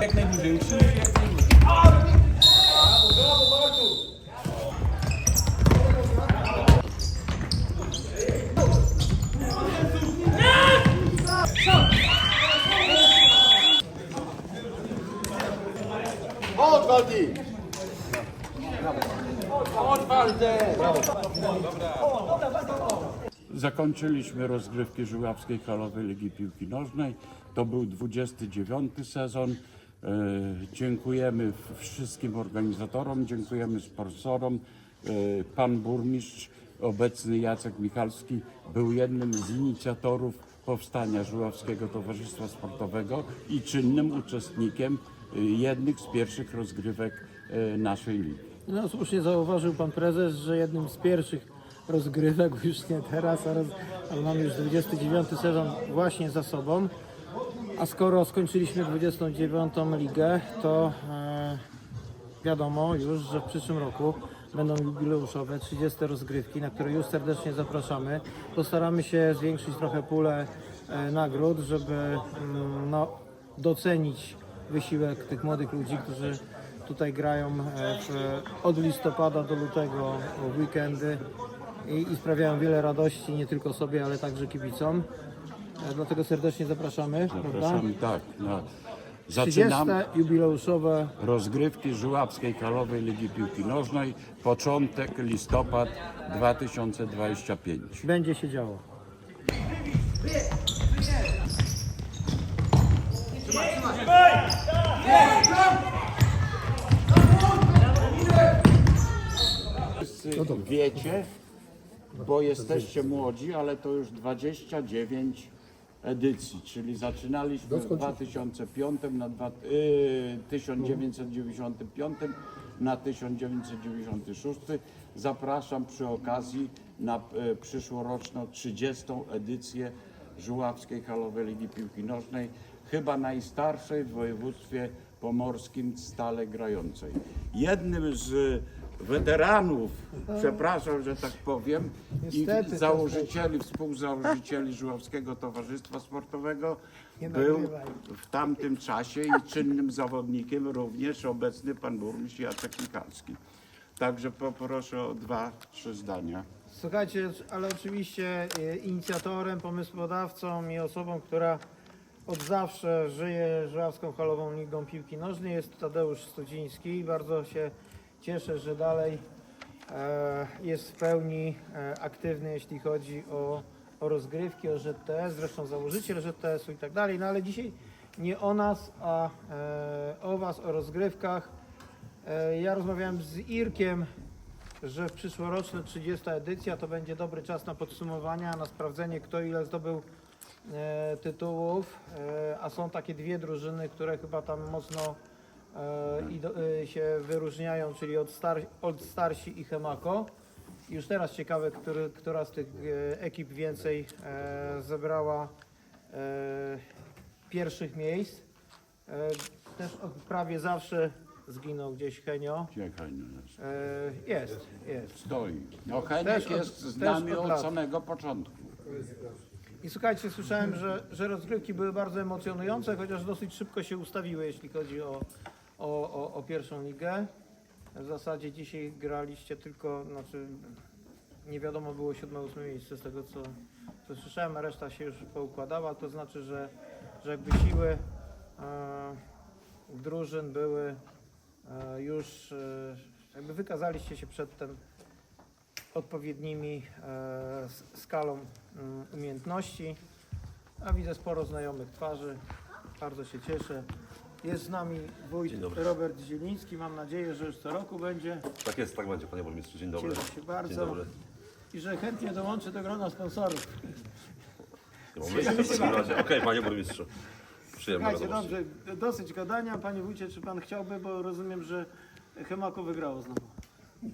Piękne mi większy. Zakończyliśmy rozgrywki Żuławskiej Halowej Ligi Piłki Nożnej. To był 29 sezon. E, dziękujemy wszystkim organizatorom, dziękujemy sponsorom. E, pan burmistrz, obecny Jacek Michalski, był jednym z inicjatorów powstania Żuławskiego Towarzystwa Sportowego i czynnym uczestnikiem e, jednych z pierwszych rozgrywek naszej ligi. No słusznie zauważył pan prezes, że jednym z pierwszych rozgrywek, już nie teraz, ale, ale mamy już 29 sezon właśnie za sobą. A skoro skończyliśmy 29 ligę, to e, wiadomo już, że w przyszłym roku będą jubileuszowe 30 rozgrywki, na które już serdecznie zapraszamy. Postaramy się zwiększyć trochę pulę e, nagród, żeby mm, no, docenić wysiłek tych młodych ludzi, którzy tutaj grają e, w, od listopada do lutego w weekendy i, i sprawiają wiele radości nie tylko sobie, ale także kibicom. E, Dlatego serdecznie zapraszamy. Zapraszamy, tak. No. 30 Zaczynamy. jubileuszowe rozgrywki Żuławskiej Kalowej Ligi Piłki Nożnej. Początek listopad 2025. będzie się działo. Wszyscy wiecie, bo jesteście młodzi, ale to już 29 edycji, czyli zaczynaliśmy w 2005 na dwa, y, 1995 na 1996. Zapraszam przy okazji na y, przyszłoroczną 30. edycję Żuławskiej Halowej Ligi Piłki Nożnej, chyba najstarszej w województwie pomorskim stale grającej. Jednym z weteranów, przepraszam, że tak powiem, Niestety, i założycieli, współzałożycieli Żuławskiego Towarzystwa Sportowego był w tamtym czasie i czynnym zawodnikiem również obecny pan burmistrz Jacek Michalski. Także poproszę o dwa, trzy zdania. Słuchajcie, ale oczywiście e, inicjatorem, pomysłodawcą i osobą, która od zawsze żyje Żuławską Halową Ligą Piłki Nożnej jest Tadeusz Studziński. Bardzo się cieszę, że dalej e, jest w pełni e, aktywny, jeśli chodzi o, o rozgrywki, o ZTS, zresztą założyciel ZTS-u i tak dalej. No ale dzisiaj nie o nas, a e, o Was, o rozgrywkach. Ja rozmawiałem z Irkiem, że w przyszłoroczna 30 edycja to będzie dobry czas na podsumowania, na sprawdzenie kto ile zdobył tytułów, a są takie dwie drużyny, które chyba tam mocno e, ido, e, się wyróżniają, czyli od, star, od Starsi i Chemako. Już teraz ciekawe, który, która z tych e, ekip więcej zebrała pierwszych miejsc. Też prawie zawsze zginął gdzieś Henio. Czekaj na nas. E, jest, jest. Stoi. No Heniek jest z nami od od samego początku. I słuchajcie, słyszałem, że, że rozgrywki były bardzo emocjonujące, chociaż dosyć szybko się ustawiły, jeśli chodzi o, o, o, o pierwszą ligę. W zasadzie dzisiaj graliście tylko, znaczy nie wiadomo było 7-8 miejsce z tego co, co słyszałem, reszta się już poukładała. To znaczy, że, że jakby siły e, drużyn były e, już, e, jakby wykazaliście się przedtem odpowiednimi e, skalą mm, umiejętności. A widzę sporo znajomych twarzy. Bardzo się cieszę. Jest z nami wójt Dzień dobry. Robert Zieliński. Mam nadzieję, że już co roku będzie. Tak jest, tak będzie, panie burmistrzu. Dzień dobry. Cieszę się bardzo. Dzień dobry. I że chętnie dołączy do grona sponsorów. Myśli w takim razie. Okej, panie burmistrzu. Przyjemne Słuchajcie, wiadomości. dobrze, dosyć gadania. Panie wójcie, czy pan chciałby, bo rozumiem, że Chemako wygrało znowu.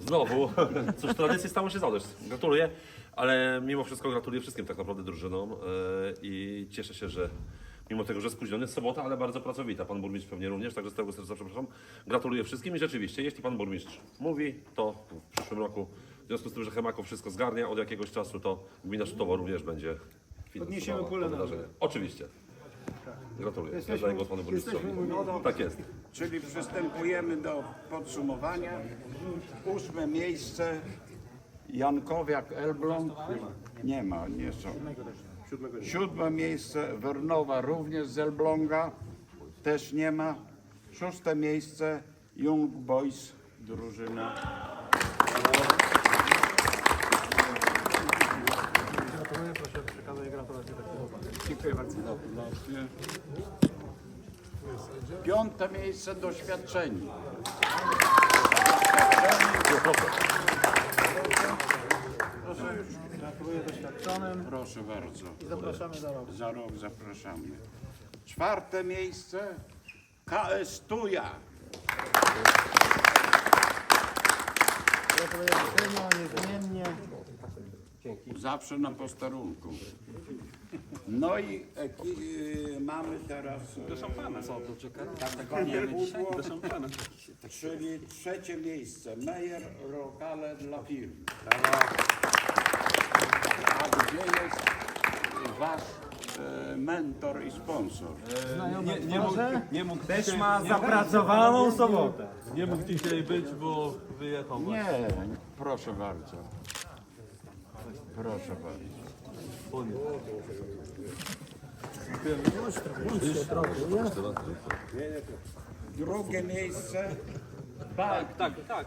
Znowu, cóż, tradycji stało się zadość. Gratuluję, ale mimo wszystko gratuluję wszystkim tak naprawdę drużynom e, i cieszę się, że mimo tego, że spóźniony jest sobota, ale bardzo pracowita. Pan burmistrz pewnie również, także z tego serca przepraszam. Gratuluję wszystkim i rzeczywiście, jeśli pan burmistrz mówi, to w przyszłym roku W związku z tym, że Chemako wszystko zgarnia od jakiegoś czasu, to gmina Szutowo również będzie Podniesiemy pulę na wydarzenie. Oczywiście. Gratuluję. Jesteśmy- głos panu burmistrzowi. Tak jest. Czyli przystępujemy do podsumowania. Ósme miejsce Jankowiak Elbląg. Nie ma, nie są. Siódme miejsce Wernowa również z Elbląga. Też nie ma. Szóste miejsce Young Boys drużyna. Gratuluję, proszę. Dziękuję bardzo. Gratulacje. Piąte miejsce doświadczeni. Gratuluję doświadczonym Proszę bardzo. i zapraszamy za rok. Za rok zapraszamy. Czwarte miejsce KS Tuja. Gratuluję sztywno, niezmiennie. Zawsze na posterunku. No i eki, y, mamy teraz do szampana. Co, to czeka? Do szampana. Czyli trzecie miejsce. Meyer Rokale dla firm. A gdzie jest wasz e, mentor i sponsor? Nie, nie, mógł, nie mógł Też ma nie, zapracowaną sobotę. nie mógł dzisiaj być, bo wyjechał. Nie, proszę bardzo. Proszę bardzo. Drugie miejsce. Tak, tak, tak.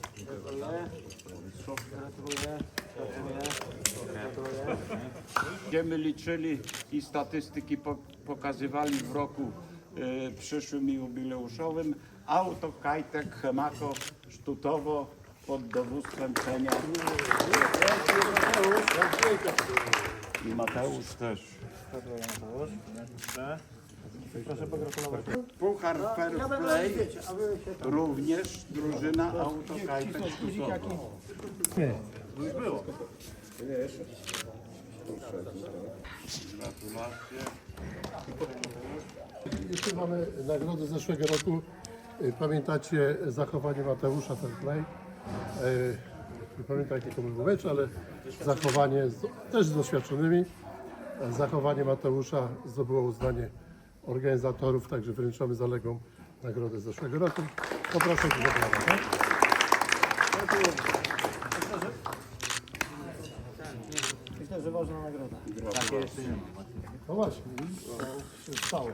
Będziemy liczyli i statystyki po, pokazywali w roku e, przyszłym i jubileuszowym. Auto Kajtek Chemako Sztutowo pod dowództwem Cenia. I Mateusz też. Gratuluję Mateusz. Proszę pogratulować. Puchar Fair Play również drużyna Auto Kajtek Sztutowo. Gratulacje. Jeszcze mamy nagrodę z zeszłego roku. Y, Pamiętacie zachowanie Mateusza Fairplay? Y, Nie pamiętam jaki to był mecz, ale zachowanie z, też z doświadczonymi. Zachowanie Mateusza zdobyło uznanie organizatorów, także wręczamy zaległą nagrodę z zeszłego roku. Poproszę o zabranie. Tak? Myślę, że ważna nagroda. Takie jeszcze nie ma. No właśnie, To już stało.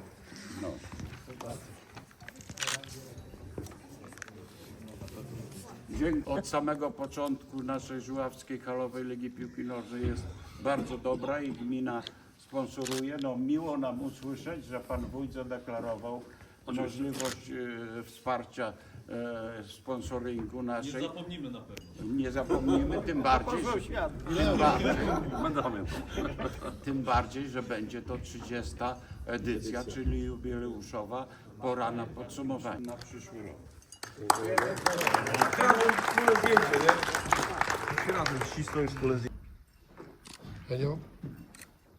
Dzięki. Od samego początku naszej Żuławskiej Halowej Ligi Piłki Nożnej jest bardzo dobra i gmina sponsoruje. No miło nam usłyszeć, że pan wójt zadeklarował możliwość e, wsparcia e, sponsoringu naszej. Nie Zapomnimy na pewno. Nie zapomnimy, tym bardziej, że, tym bardziej, tym bardziej, że będzie to 30 edycja, czyli jubileuszowa. Pora na podsumowanie na przyszły rok. Henio?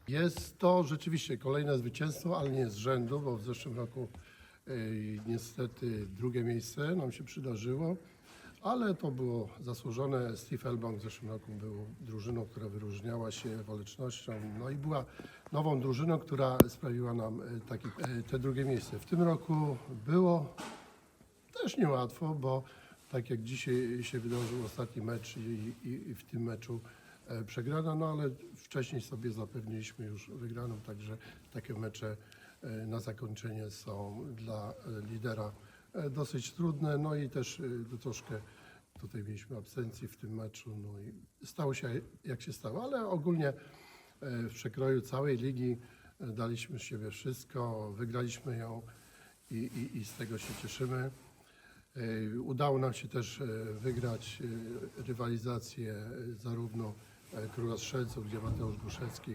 Jest to rzeczywiście kolejne zwycięstwo, ale nie z rzędu, bo w zeszłym roku y, niestety drugie miejsce nam się przydarzyło, ale to było zasłużone. Steve Elbank w zeszłym roku był drużyną, która wyróżniała się walecznością, no i była nową drużyną, która sprawiła nam y, taki, y, te drugie miejsce. W tym roku było też niełatwo, bo tak jak dzisiaj się wydarzył ostatni mecz i, i, i w tym meczu e, przegrana, no ale wcześniej sobie zapewniliśmy już wygraną, także takie mecze e, na zakończenie są dla e, lidera e, dosyć trudne, no i też e, troszkę tutaj mieliśmy absencji w tym meczu, no i stało się jak się stało, ale ogólnie e, w przekroju całej ligi e, daliśmy z siebie wszystko, wygraliśmy ją i, i, i z tego się cieszymy. E, Udało nam się też e, wygrać e, rywalizację e, zarówno e, Króla Strzelców, gdzie Mateusz Guszecki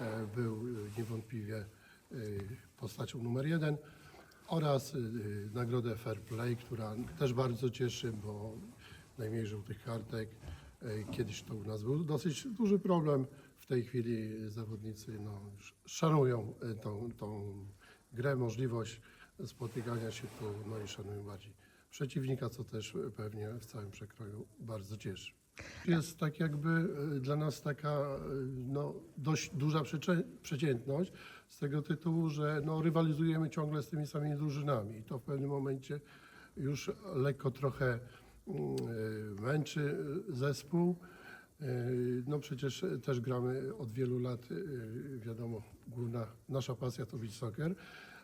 e, był e, niewątpliwie e, postacią numer jeden oraz e, nagrodę Fair Play, która też bardzo cieszy, bo najmniej żółtych kartek. E, Kiedyś to u nas był dosyć duży problem. W tej chwili zawodnicy no, sz- szanują e, tą, tą grę, możliwość spotykania się tu, no i szanują bardziej przeciwnika, co też pewnie w całym przekroju bardzo cieszy. Jest tak jakby e, dla nas taka e, no, dość duża przeciętność z tego tytułu, że no, rywalizujemy ciągle z tymi samymi drużynami i to w pewnym momencie już lekko trochę mm, e, męczy zespół. No przecież też gramy od wielu lat, wiadomo, główna nasza pasja to beach soccer,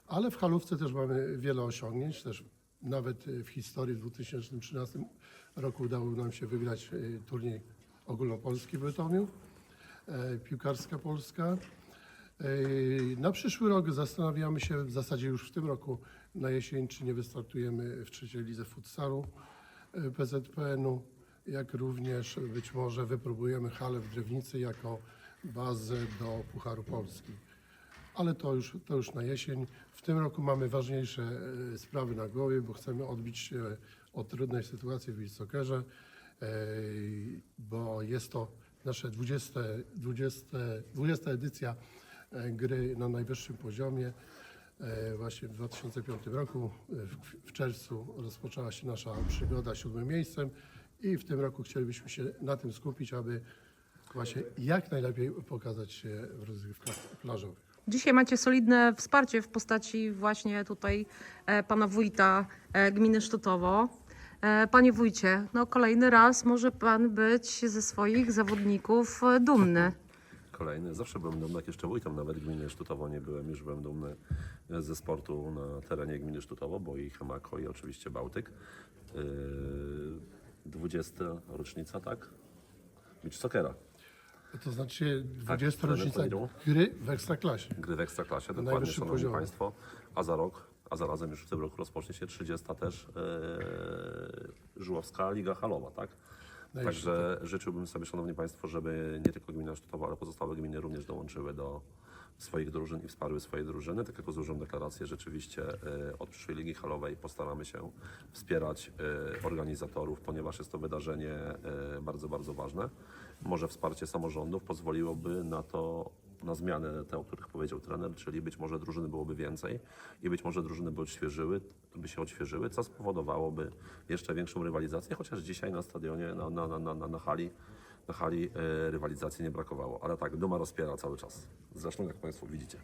ale w halówce też mamy wiele osiągnięć, też nawet e, w historii w 2013 roku udało nam się wygrać e, turniej ogólnopolski w Bytomiu, e, piłkarska Polska. E, Na przyszły rok zastanawiamy się, w zasadzie już w tym roku na jesień, czy nie wystartujemy w trzeciej lidze futsalu e, PZPN-u, jak również być może wypróbujemy halę w Drewnicy jako bazę do Pucharu Polski. Ale to już, to już na jesień. W tym roku mamy ważniejsze e, sprawy na głowie, bo chcemy odbić się od trudnej sytuacji w beachsoccerze, e, bo jest to nasza 20, 20, 20 edycja e, gry na najwyższym poziomie. Właśnie w 2005 roku, w czerwcu rozpoczęła się nasza przygoda siódmym miejscem i w tym roku chcielibyśmy się na tym skupić, aby właśnie jak najlepiej pokazać się w rozgrywkach plażowych. Dzisiaj macie solidne wsparcie w postaci właśnie tutaj e, pana wójta e, gminy Sztutowo. E, Panie wójcie, no kolejny raz może pan być ze swoich zawodników dumny. Kolejny. Zawsze byłem dumny, jak jeszcze wójtem nawet gminy Sztutowo nie byłem, już byłem dumny ze sportu na terenie gminy Sztutowo, bo i Hamako i oczywiście Bałtyk. Yy, 20 rocznica, tak? Beach Soccera. To znaczy 20 trener rocznica gry w Ekstraklasie. Gry w Ekstraklasie, dokładnie, szanowni poziomie. Państwo. A za rok, a zarazem już w tym roku rozpocznie się 30 też yy, Żuławska Liga Halowa, tak? Najwyższy, Także życzyłbym sobie, Szanowni Państwo, żeby nie tylko gmina Sztutowa, ale pozostałe gminy również dołączyły do swoich drużyn i wsparły swoje drużyny. Tak jak złożyłem deklarację, rzeczywiście e, od przyszłej Ligi Halowej postaramy się wspierać e, organizatorów, ponieważ jest to wydarzenie e, bardzo, bardzo ważne. Może wsparcie samorządów pozwoliłoby na to, na zmianę te, o których powiedział trener, czyli być może drużyny byłoby więcej i być może drużyny by odświeżyły, by się odświeżyły, co spowodowałoby jeszcze większą rywalizację, chociaż dzisiaj na stadionie, na, na, na, na, na hali, hali e, rywalizacji nie brakowało. Ale tak, Duma rozpiera cały czas. Zresztą jak Państwo widzicie.